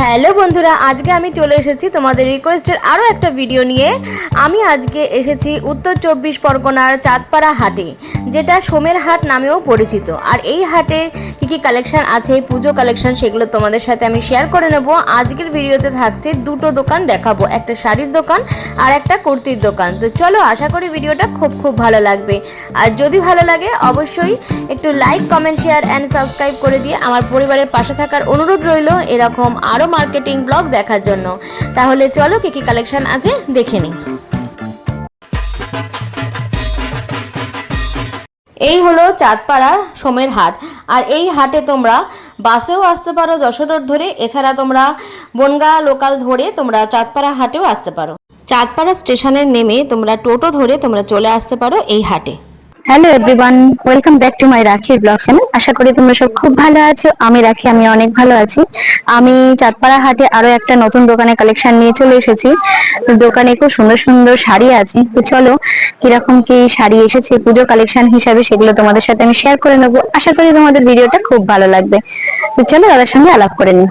Hello বন্ধুরা, আজকে আমি চলে এসেছি তোমাদের রিকোয়েস্টের আরও একটা ভিডিও নিয়ে। আমি আজকে এসেছি উত্তর চব্বিশ পরগনার চাঁদপাড়া হাটে, যেটা সোমের হাট নামেও পরিচিত। আর এই হাটে কী কী কালেকশান আছে, পুজো কালেকশান সেগুলো তোমাদের সাথে আমি শেয়ার করে নেব। আজকের ভিডিওতে থাকছে দুটো দোকান দেখাবো, একটা শাড়ির দোকান আর একটা কুর্তির দোকান। তো চলো আশা করি ভিডিওটা খুব খুব ভালো লাগবে। আর যদি ভালো লাগে, অবশ্যই একটু like comment share and subscribe করে দিয়ে আমার পরিবারের পাশে থাকার অনুরোধ রইল। এরকম আরও মার্কেটিং ব্লগ দেখার জন্য। তাহলে চলো কী কী কালেকশন আছে দেখে নিই। এই হলো চাঁদপাড়া সোমের হাট। আর এই হাটে তোমরা বাসেও আসতে পারো যশোর ধরে। এছাড়া তোমরা বনগা লোকাল ধরে তোমরা চাঁদপাড়া হাটেও আসতে পারো। চাঁদপাড়া স্টেশনে নেমে তোমরা টোটো ধরে তোমরা চলে আসতে পারো এই হাটে। Hello everyone welcome back to my রাখির ব্লগ চ্যানেল আশা করি তোমরা সব খুব ভালো আছো। আমি রাখি, আমি অনেক ভালো আছি। আমি চাঁদপাড়া হাটে আরও একটা নতুন দোকানে কালেকশন নিয়ে চলে এসেছি। দোকানে খুব সুন্দর সুন্দর শাড়ি আছে। তো চলো, কীরকম কি শাড়ি এসেছে পুজো কালেকশন হিসাবে সেগুলো তোমাদের সাথে আমি শেয়ার করে নেব। আশা করি তোমাদের ভিডিওটা খুব ভালো লাগবে। তো চলো দাদার সঙ্গে আলাপ করে নিই।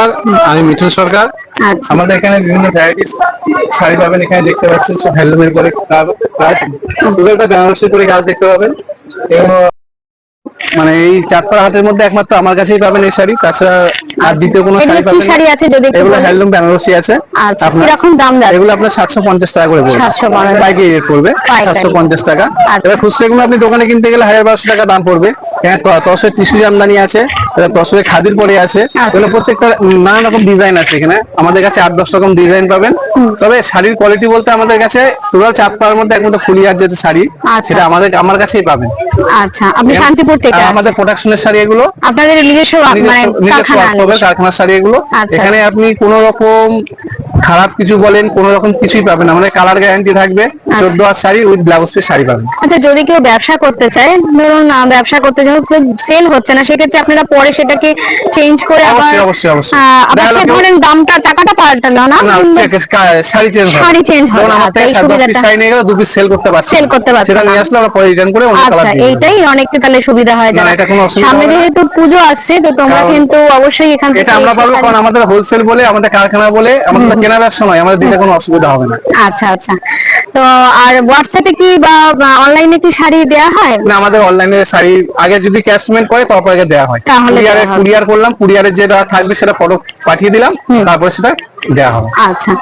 নমস্কার আমি মিঠুন সরকার। আচ্ছা। আমাদের এখানে বিভিন্ন ভ্যারাইটিস শাড়ি পাবেন এখানে দেখতে পাচ্ছেন সব হ্যান্ডলুমের করে কাজ বেনারসি করে কাজ দেখতে পাবেন। এবং মানে এই চারপাড়া হাটের মধ্যে একমাত্র আমার কাছেই পাবেন এই শাড়ি তাছাড়া আর দ্বিতীয় কোনো শাড়ি পাবেন? শাড়ি আছে যদি এগুলো হ্যান্ডলুম বেনারসি আছে। আচ্ছা কীরকম দাম যাচ্ছে? এগুলো আপনার সাতশো পঞ্চাশ টাকা করে পড়বে। 750 পাইকারি রেট পড়বে পাইকারি। সাতশো পঞ্চাশ টাকা। আচ্ছা। এবার খুচরো এগুলো আপনি দোকানে কিনতে গেলে হাজার বারোশো টাকা দাম পড়বে। হ্যাঁ তসরের টিসু জামদানি আছে তসরের খাদির পরে আছে। আচ্ছা। এগুলো প্রত্যেকটা নানান রকম ডিজাইন আছে এখানে। আমাদের কাছে আট দশ রকম ডিজাইন পাবেন। তবে শাড়ির কোয়ালিটি বলতে আমাদের কাছে টোটাল চার পাড়ার মধ্যে একমাত্র ফুলিয়ার যেটা শাড়ি আচ্ছা। সেটা আমাদের আমার কাছেই পাবেন। আচ্ছা আপনি শান্তিপুর থেকে। আমাদের প্রোডাকশনের শাড়ি এগুলো আপনাদের নিজস্ব মানে কারখানা কারখানার শাড়ি এগুলো আচ্ছা। এখানে আপনি কোন রকম খারাপ কিছু বলেন কোন রকম কিছুই পাবেন। আমাদের কালার গ্যারান্টি থাকবে চোদ্দ হাত sari with blouse piece sari পাবেন। আচ্ছা যদি কেউ ব্যবসা করতে চায় ধরুন ব্যবসা করতে যখন খুব সেল হচ্ছে না সেক্ষেত্রে আপনারা পরে সেটাকে চেঞ্জ করে আবার অবশ্যই, অবশ্যই, অবশ্যই। ধরেন দামটা টাকাটা পাল্টালো না শাড়ি চেঞ্জ শাড়ি হবে, যেমন আমার আচ্ছা, থেকে সাত পিস শাড়ি নিয়ে গেলে দু পিস সেল করতে পারছি Sell করতে পারছে সেটা নিয়ে আসলে আমরা পরে রিটার্ন করে অন্য কালার আচ্ছা এইটাই অনেকটা তাহলে সুবিধা হয়। না, যারা এটা কোনো অসুবিধা সামনে যেহেতু পুজো আসছে তো তোমরা কিন্তু অবশ্যই এখান থেকে এটা আমরা পারব কারণ আমাদের হোলসেল বলে আমাদের কারখানা বলে আমাদের কেনা ব্যবসা নয় আমাদের দিতে কোনো অসুবিধা হবে না। আচ্ছা আচ্ছা। তো আর হোয়াটসঅ্যাপে কি বা অনলাইনে কি শাড়ি দেয়া হয়? না আমাদের অনলাইনে শাড়ি আগে যদি ক্যাশ পেমেন্ট করে তারপর আগে দেয়া হয়। কুরিয়ারে কুরিয়ার করলাম কুরিয়ারে যেটা থাকবে সেটা ফটো পাঠিয়ে দিলাম তারপর সেটা আচ্ছা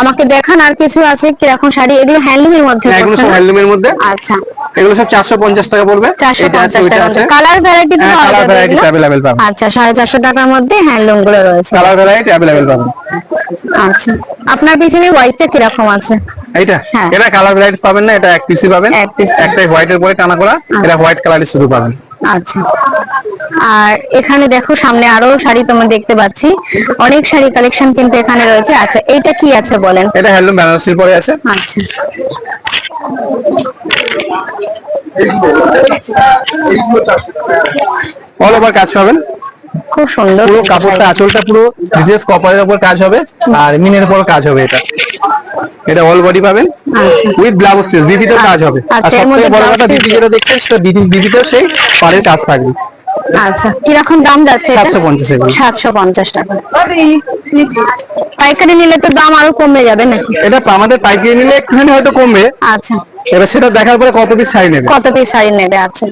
আমাকে দেখান আর কিছু আছে কীরকম শাড়ি? এগুলো হ্যান্ডলুমের মধ্যে হ্যাঁ, এগুলো সব হ্যান্ডলুমের মধ্যে। আচ্ছা। এগুলো সব চারশো পঞ্চাশ টাকা পড়বে। চারশো এটা আছে পঞ্চাশ ওইটা টাকার আছে। মধ্যে কালার ভ্যারাইটি হ্যাঁ কালার ভ্যারাইটি অ্যাভেলেবেল পাবেন। আচ্ছা সাড়ে চারশো টাকার মধ্যে হ্যান্ডলুমগুলো রয়েছে। কালার ভ্যারাইটি অ্যাভেলেবেল পাবেন। আচ্ছা। আপনার পিছনে হোয়াইটটা কীরকম আছে? এইটা? হ্যাঁ। এটা কালার ভ্যারাইটি পাবেন না এটা এক পিসি পাবেন। এক piece। একটাই হোয়াইটের পরে টানা করা এটা হোয়াইট কালারই শুধু পাবেন। আচ্ছা। আর এখানে দেখো সামনে আরও শাড়ি তোমার দেখতে পাচ্ছি। অনেক শাড়ি কালেকশন কিন্তু এখানে রয়েছে। আচ্ছা এইটা কি আছে বলেন? এটা হ্যান্ডলুম বেনারসির পরে আছে। আচ্ছা। অল ওভার কাজ পাবেন খুব সুন্দর। পুরো কাপড়টা আঁচলটা পুরো ডিটেলস কপারের উপর কাজ হবে। আর মিনের উপর কাজ হবে এটা। এটা অল বডি পাবেন আচ্ছা। উইথ ব্লাউজ পিস বিবিতেও কাজ হবে। আর আচ্ছা, এর সবথেকে মধ্যে বড় কথা বিবি যেটা দেখছেন সেটা বিবিতেও সেই পাড়ের কাজ থাকবে। আচ্ছা কীরকম দাম যাচ্ছে? 750 এগুলো। সাতশো পঞ্চাশ টাকা। পাইকারি নিলে তো দাম আরও কমে যাবে নাকি? এটা আমাদের পাইকারি নিলে একটুখানি হয়তো কমবে। আচ্ছা। এবার সেটা দেখার পরে কত পিস শাড়ি নেবে? কত পিস শাড়ি নেবে? আচ্ছা।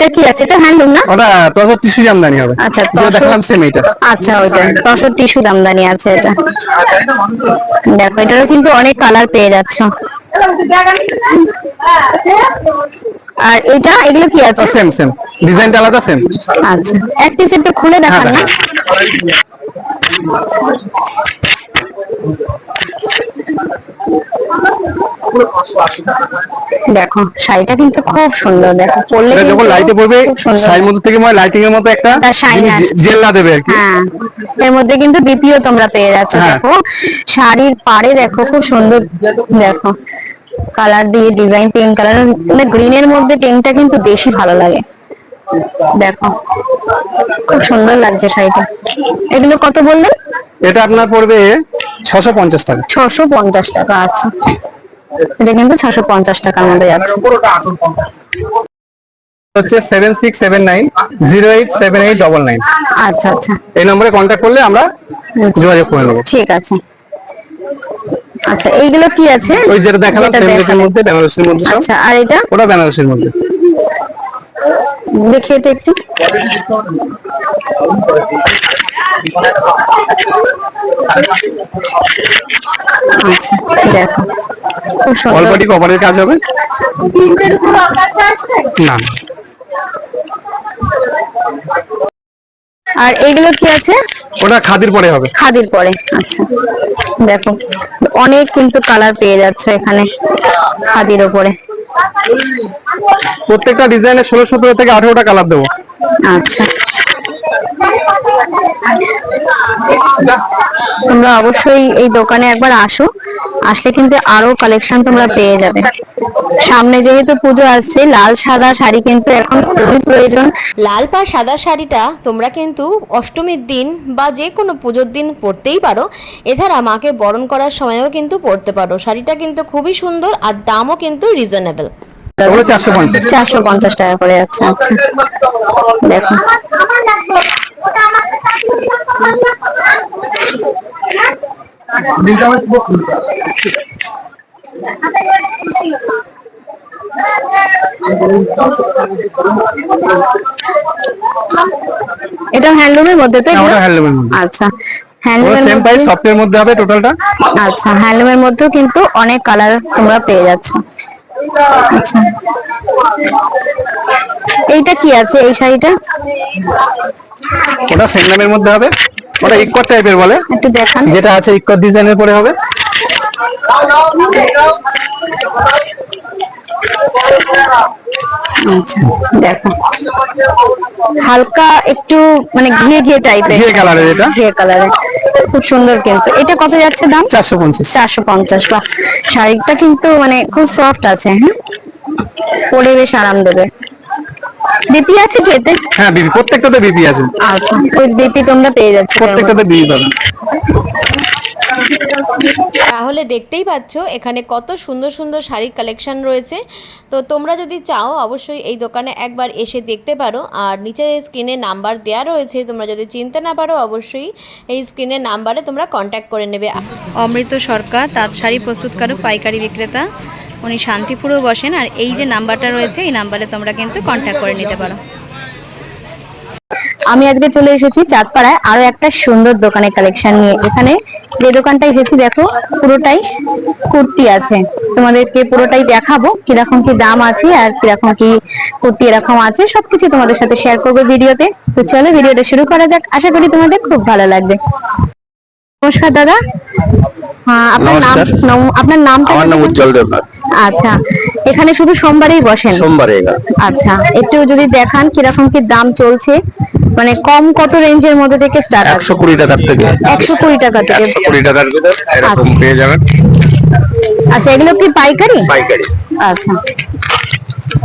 এটা কি আছে? এটা হ্যান্ডলুম না? ওটা তত টিসু জামদানি হবে। আচ্ছা, যেটা তসর- দেখালাম সেম এইটা। আচ্ছা ওইটা দশ টিস্যু জামদানি আছে এটা। দেখো এটারও কিন্তু অনেক কালার পেয়ে যাচ্ছ। আর এটা এগুলো কি আছে? সেম সেম ডিজাইনটা আলাদা সেম আচ্ছা এক পিস একটু খুলে দেখান না। দেখো শাড়িটা কিন্তু খুব সুন্দর দেখো পরলে যখন লাইটে পড়বে শাড়ির মধ্যে থেকে মানে লাইটিং এর মতো একটা। জেল্লা দেবে আর কি। হ্যাঁ এর মধ্যে কিন্তু বিপিও তোমরা পেয়ে যাচ্ছ হ্যাঁ। দেখো। শাড়ির পাড়ে দেখো খুব সুন্দর দেখো। কালার দিয়ে ডিজাইন পিঙ্ক কালার মানে গ্রিনের মধ্যে পিঙ্কটা কিন্তু বেশি ভালো লাগে। দেখো খুব সুন্দর লাগছে শাড়িটা। এগুলো কত বললেন এটা আপনার পড়বে ছশো পঞ্চাশ টাকা। ছশো পঞ্চাশ টাকা আছে এটা কিন্তু ছশো পঞ্চাশ টাকার মধ্যে যাচ্ছে। হচ্ছে seven six seven nine zero eight seven eight double nine আচ্ছা আচ্ছা। এই নম্বরে কন্ট্যাক্ট করলে আমরা যোগাযোগ করে নেব। ঠিক আছে। আচ্ছা এইগুলো কি আছে? ওই যেটা দেখালাম সেম রেটের মধ্যে বেনারসির মধ্যে আচ্ছা আর এটা? ওটা বেনারসির মধ্যে। দেখি এটা একটু। আচ্ছা দেখো অল্পটি কভারের কাজ হবে? না। আর এইগুলো কি আছে? ওটা খাদির পরে হবে। খাদির পরে আচ্ছা। দেখো অনেক কিন্তু কালার পেয়ে যাচ্ছে এখানে খাদির ওপরে। প্রত্যেকটা ডিজাইনে ষোলো সতেরো থেকে আঠেরোটা কালার দেবো। আচ্ছা। তোমরা অবশ্যই এই দোকানে একবার আসো। আসলে কিন্তু আরও কালেকশন তোমরা পেয়ে যাবে। সামনে যেহেতু পুজো আসছে লাল সাদা শাড়ি কিন্তু এখন খুবই প্রয়োজন। লাল পা সাদা শাড়িটা তোমরা কিন্তু অষ্টমীর দিন বা যে কোনো পুজোর দিন পরতেই পারো। এছাড়া মাকে বরণ করার সময়ও কিন্তু পরতে পারো। শাড়িটা কিন্তু খুবই সুন্দর আর দামও কিন্তু রিজনেবল চারশো পঞ্চাশ। টাকা করে আচ্ছা আচ্ছা। দেখো। এটা হ্যান্ডলুমের মধ্যে তাই তো? ওটা হ্যান্ডলুমের মধ্যে। আচ্ছা ওটা হ্যান্ডলুমের সেম প্রাইস মধ্যে সফটের মধ্যে হবে টোটালটা আচ্ছা হ্যান্ডলুমের মধ্যেও কিন্তু অনেক কালার তোমরা পেয়ে যাচ্ছ। আচ্ছা। এইটা কি আছে? এই শাড়িটা? ওটা সেন্ডামের মধ্যে হবে। ওটা ইকর টাইপের বলে। একটু দেখান। যেটা আছে ইকর ডিজাইনের পরে হবে। আচ্ছা দেখো। হালকা একটু মানে ঘিয়ে ঘিয়ে টাইপের ঘিয়ে কালারের এটা। ঘিয়ে কালারের খুব সুন্দর কিন্তু। এটা কত যাচ্ছে দাম? চারশো পঞ্চাশ। চারশো পঞ্চাশ। বা শাড়িটা কিন্তু মানে খুব সফট আছে হ্যাঁ? পরে বেশ আরাম দেবে। বিপি আছে কি এতে? হ্যাঁ বিপি প্রত্যেকটাতে বিপি আছে। আচ্ছা ওই বিপি তোমরা পেয়ে যাচ্ছ প্রত্যেকটাতে বিপি পাবেন তাহলে দেখতেই পাচ্ছ এখানে কত সুন্দর সুন্দর শাড়ির কালেকশন রয়েছে। তো তোমরা যদি চাও অবশ্যই এই দোকানে একবার এসে দেখতে পারো। আর নিচে স্ক্রিনে নাম্বার দেওয়া রয়েছে তোমরা যদি চিনতে না পারো অবশ্যই এই স্ক্রিনের নাম্বারে তোমরা কন্ট্যাক্ট করে নেবে। অমৃত সরকার তাঁত শাড়ি প্রস্তুতকারক পাইকারি বিক্রেতা। উনি শান্তিপুরেও বসেন আর এই যে নাম্বারটা রয়েছে, এই নাম্বারে তোমরা কিন্তু কন্ট্যাক্ট করে নিতে পারো। আমি আজকে চলে এসেছি চাঁদপাড়ায় আরও একটা সুন্দর দোকানের কালেকশন নিয়ে। এখানে যে দোকানটা এসেছি, দেখো, পুরোটাই কুর্তি আছে। তোমাদেরকে পুরোটাই দেখাবো, কীরকম কি দাম আছে আর কীরকম কি কুর্তি এরকম আছে, সবকিছু তোমাদের সাথে শেয়ার করব ভিডিওতে। তো চলো, ভিডিওটা শুরু করা যাক। আশা করি তোমাদের খুব ভালো লাগবে। নমস্কার দাদা। হ্যাঁ আপনার নাম আপনার নামটা আমার নাম উজ্জ্বল দেবনাথ। আচ্ছা এখানে শুধু সোমবারেই বসেন? সোমবারে আচ্ছা একটু যদি দেখান কীরকম কি দাম চলছে? মানে কম কত রেঞ্জের মধ্যে থেকে স্টার্ট একশো কুড়ি টাকার থেকে। একশো কুড়ি টাকা থেকে। একশো কুড়ি টাকার ভিতর এরকম আচ্ছা। পেয়ে যাবেন। আচ্ছা এগুলো কি পাইকারি? পাইকারি। আচ্ছা আর ওর ভিতর ভি গলার ভিতর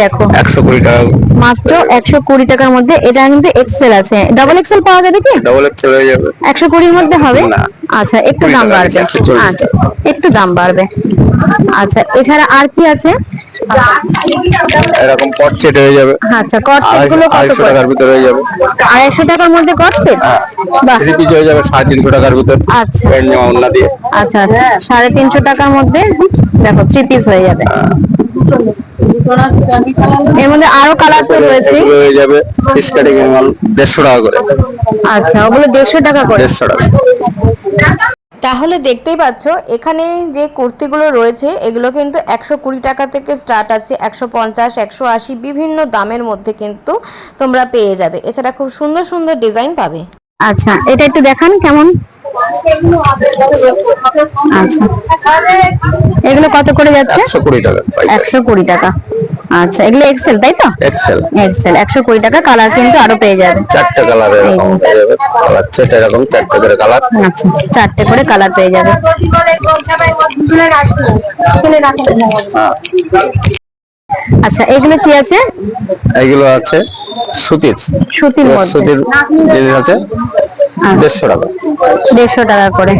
দেখো। একশো কুড়ি টাকা। মাত্র একশো কুড়ি টাকার মধ্যে এটা কিন্তু এক্সেল আছে। ডাবল এক্সেল পাওয়া যাবে কি? ডবল এক্সেল হয়ে যাবে। একশো কুড়ির মধ্যে হবে? আচ্ছা একটু দাম বাড়বে। আচ্ছা একটু দাম বাড়বে। আচ্ছা এছাড়া আর কি আছে? এরকম পট সেট হয়ে যাবে। আচ্ছা কট সেটগুলো কত টাকার ভিতর হয়ে যাবে। আড়াইশো টাকার মধ্যে কট সেট বাহ। থ্রি পিস হয়ে যাবে সাড়ে তিনশো টাকার ভিতর। আচ্ছা। প্যান্ট জামা ওড়না দিয়ে। আচ্ছা আচ্ছা। সাড়ে তিনশো টাকার মধ্যে দেখো থ্রি পিস হয়ে যাবে। এর মধ্যে আরও কালার তো রয়েছে। হয়ে যাবে ফিস এর মাল দেড়শো টাকা করে। আচ্ছা ওগুলো দেড়শো টাকা করে। দেড়শো টাকা। তাহলে দেখতেই পাচ্ছ এখানে যে কুর্তিগুলো রয়েছে এগুলো কিন্তু একশো কুড়ি টাকা থেকে স্টার্ট আছে একশো পঞ্চাশ একশো আশি বিভিন্ন দামের মধ্যে কিন্তু তোমরা পেয়ে যাবে। এছাড়া খুব সুন্দর সুন্দর ডিজাইন পাবে। আচ্ছা এটা একটু দেখান কেমন? আচ্ছা। এগুলো কত করে যাচ্ছে? একশো কুড়ি টাকা একশো কুড়ি টাকা। আচ্ছা এগুলো এক্সেল তাই তো? এক্সেল এক্সেল একশো কুড়ি টাকা কালার কিন্তু আরও পেয়ে যাবে। চারটে কালার এরকম। পেয়ে যাবে। কালার সেট এরকম চারটে করে কালার আচ্ছা চারটে করে কালার পেয়ে যাবে। আচ্ছা এগুলো কি আছে? এগুলো আছে সুতির। সুতির সুতির জিনিস আছে। দেড়শো টাকা। দেড়শো টাকা করে।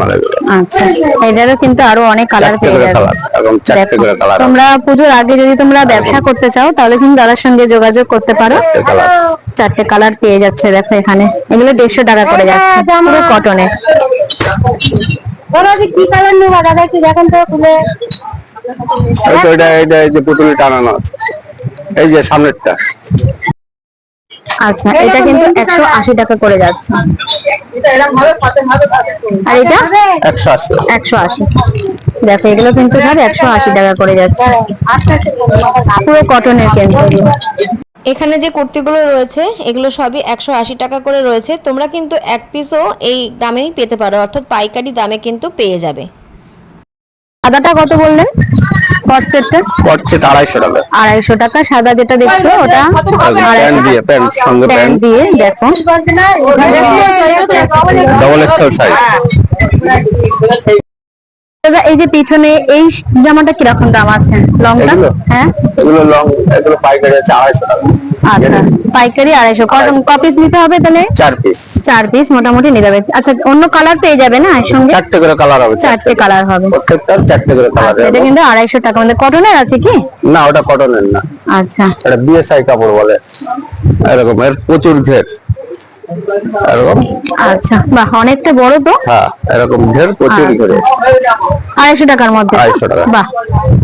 মাল আচ্ছা। এটারও কিন্তু আরও অনেক কালার পেয়ে যাবে। এবং চারটে করে কালার তোমরা পুজোর আগে যদি তোমরা ব্যবসা করতে চাও তাহলে কিন্তু দাদার সঙ্গে যোগাযোগ করতে পারো। চারটে কালার পেয়ে যাচ্ছে দেখো এখানে। এগুলো দেড়শো টাকা করে যাচ্ছে পুরো কটনের কি কালার নেব দাদা একটু দেখেন তো খুলে এটা এটা যে পুতুলি টানানো আছে। এই যে সামনেরটা। আচ্ছা এটা কিন্তু একশো আশি টাকা করে যাচ্ছে। আর এটা? একশো আশি। একশো আশি। দেখো এগুলো কিন্তু সব একশো আশি টাকা করে যাচ্ছে। পুরো কটনের কিন্তু এখানে যে কুর্তিগুলো রয়েছে এগুলো সবই একশো আশি টাকা করে রয়েছে। তোমরা কিন্তু এক পিসও এই দামেই পেতে পারো অর্থাৎ পাইকারি দামে কিন্তু পেয়ে যাবে। সাদাটা কত বললেন? কট সেটটা পড়ছে আড়াইশো টাকা। আড়াইশো টাকা সাদা যেটা দেখছ ওটা প্যান্ট দিয়ে প্যান্ট সঙ্গে প্যান্ট প্যান্ট দিয়ে দেখো। ডবল এক্সেল সাইজ দাদা এই যে পিছনে এই জামাটা কীরকম দাম আছে? লংটা? হ্যাঁ? এগুলো লং এগুলো পাইকারি আছে আড়াইশো টাকা। আচ্ছা পাইকারি আড়াইশো। কপিস নিতে হবে তাহলে? চার পিস চার পিস মোটামুটি নিয়ে যাবে আচ্ছা অন্য কালার পেয়ে যাবে না এর সঙ্গে চারটে করে কালার হবে চারটে। কালার হবে। প্রত্যেকটার চারটে করে কালার আচ্ছা এটা কিন্তু আড়াইশো টাকা। মধ্যে কটনের আছে কি? না ওটা কটনের না। আচ্ছা। এটা বিএসআই কাপড় বলে। এরকম এর প্রচুর ঘের এরকম আচ্ছা বাহ অনেকটা বড় তো। হ্যাঁ এরকম ঘের প্রচুর আচ্ছা। আড়াইশো টাকার মধ্যে। তো? 250 টাকা। বাহ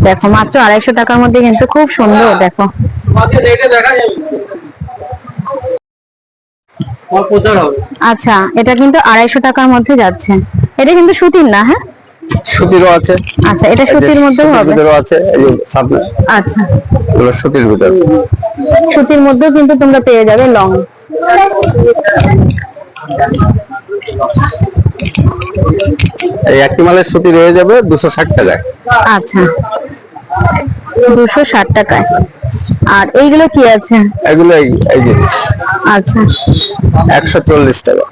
দেখো মাত্র আড়াইশো টাকার মধ্যে কিন্তু খুব সুন্দর দেখো। আচ্ছা এটা কিন্তু আড়াইশো টাকার মধ্যে যাচ্ছে। এটা কিন্তু সুতির না হ্যাঁ? সুতিরও আছে। আচ্ছা এটা সুতির মধ্যেও হবে। আছে এই সামনে। আচ্ছা। সুতির ভিতর। সুতির মধ্যেও কিন্তু তোমরা পেয়ে যাবে লং। এই একটি মালের সুতি রয়ে যাবে দুশো ষাট টাকায়। আচ্ছা। দুশো ষাট টাকায়। আর এইগুলো কি আছে? এগুলো এই জিনিস। আচ্ছা। একশো চল্লিশ টাকা।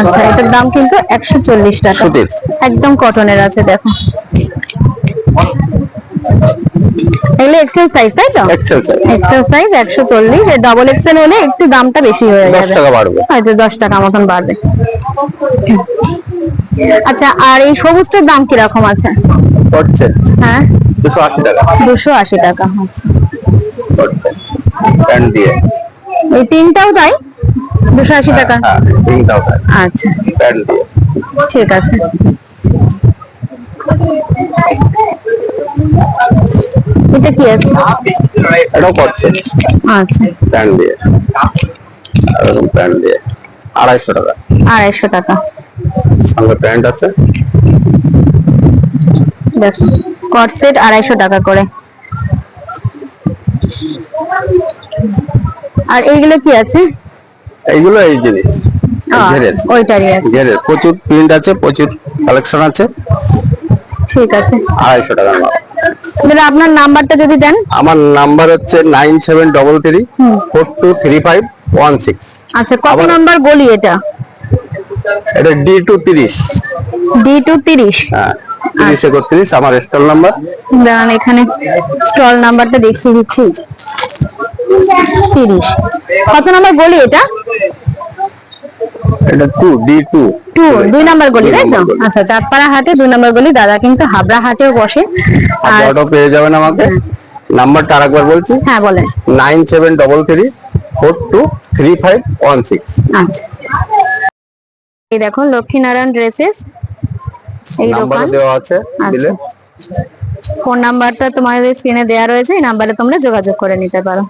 আচ্ছা এটার দাম কিন্তু একশো চল্লিশ টাকা। সুতির। একদম কটনের আছে দেখো। এগুলো এক্সেল সাইজ তাই তো? এক্সেল সাইজ এক্সেল সাইজ একশো চল্লিশ। ডবল এক্সেল হলে একটু দামটা বেশি হয়ে দশ যাবে টাকা বাড়বে। হয়তো দশ টাকা মতন বাড়বে। আচ্ছা আর এই সবুজটার দাম কীরকম আছে? পড়ছে হ্যাঁ? দুশো আশি টাকা। দুশো আশি টাকা পড়ছে প্যান্ট দিয়ে। এই তিনটাও তাই? দুশো আশি টাকা? হ্যাঁ তিনটাও তাই। আচ্ছা। প্যান্ট দিয়ে। ঠিক আছে। এটা কি আছে? এটাও পড়ছে আচ্ছা। প্যান্ট দিয়ে। এরকম প্যান্ট দিয়ে। আড়াইশো টাকা। আড়াইশো টাকা। সঙ্গে প্যান্ট আছে। দেখো কট সেট আড়াইশো টাকা করে। আর এইগুলো কি আছে? এইগুলো এই জিনিস। ওইটারই আছে। ঘেরের। প্রচুর প্রিন্ট আছে প্রচুর কালেকশন আছে। ঠিক আছে। আড়াইশো টাকার মাল আপনার নাম্বারটা যদি দেন। আমার নাম্বার হচ্ছে nine seven double three four two three five one six. আচ্ছা কত নাম্বার গলি এটা? এটা ডি টু তিরিশ। ডি টু তিরিশ? হ্যাঁ তিরিশ একত্রিশ আমার স্টল নাম্বার। দাঁড়ান এখানে স্টল নাম্বারটা দেখিয়ে দিচ্ছি। তিরিশ। কত নাম্বার গলি এটা? এটা টু ডি টু। টু দুই নাম্বার গলি তাই তো। আচ্ছা চাঁদপাড়া হাটে দুই নাম্বার গলি দাদা কিন্তু হাবড়া হাটেও বসে। আর অটো পেয়ে যাবেন আমাকে। নাম্বারটা আরেকবার বলছি। হ্যাঁ বলেন। Nine seven double three four two three five one six. আচ্ছা। এই দেখুন লক্ষ্মীনারায়ণ ড্রেসেস। এই দোকান। দেওয়া আছে দিলে। আচ্ছা ফোন নাম্বারটা তোমাদের স্ক্রিনে দেওয়া রয়েছে এই নাম্বারে তোমরা যোগাযোগ করে নিতে পারো।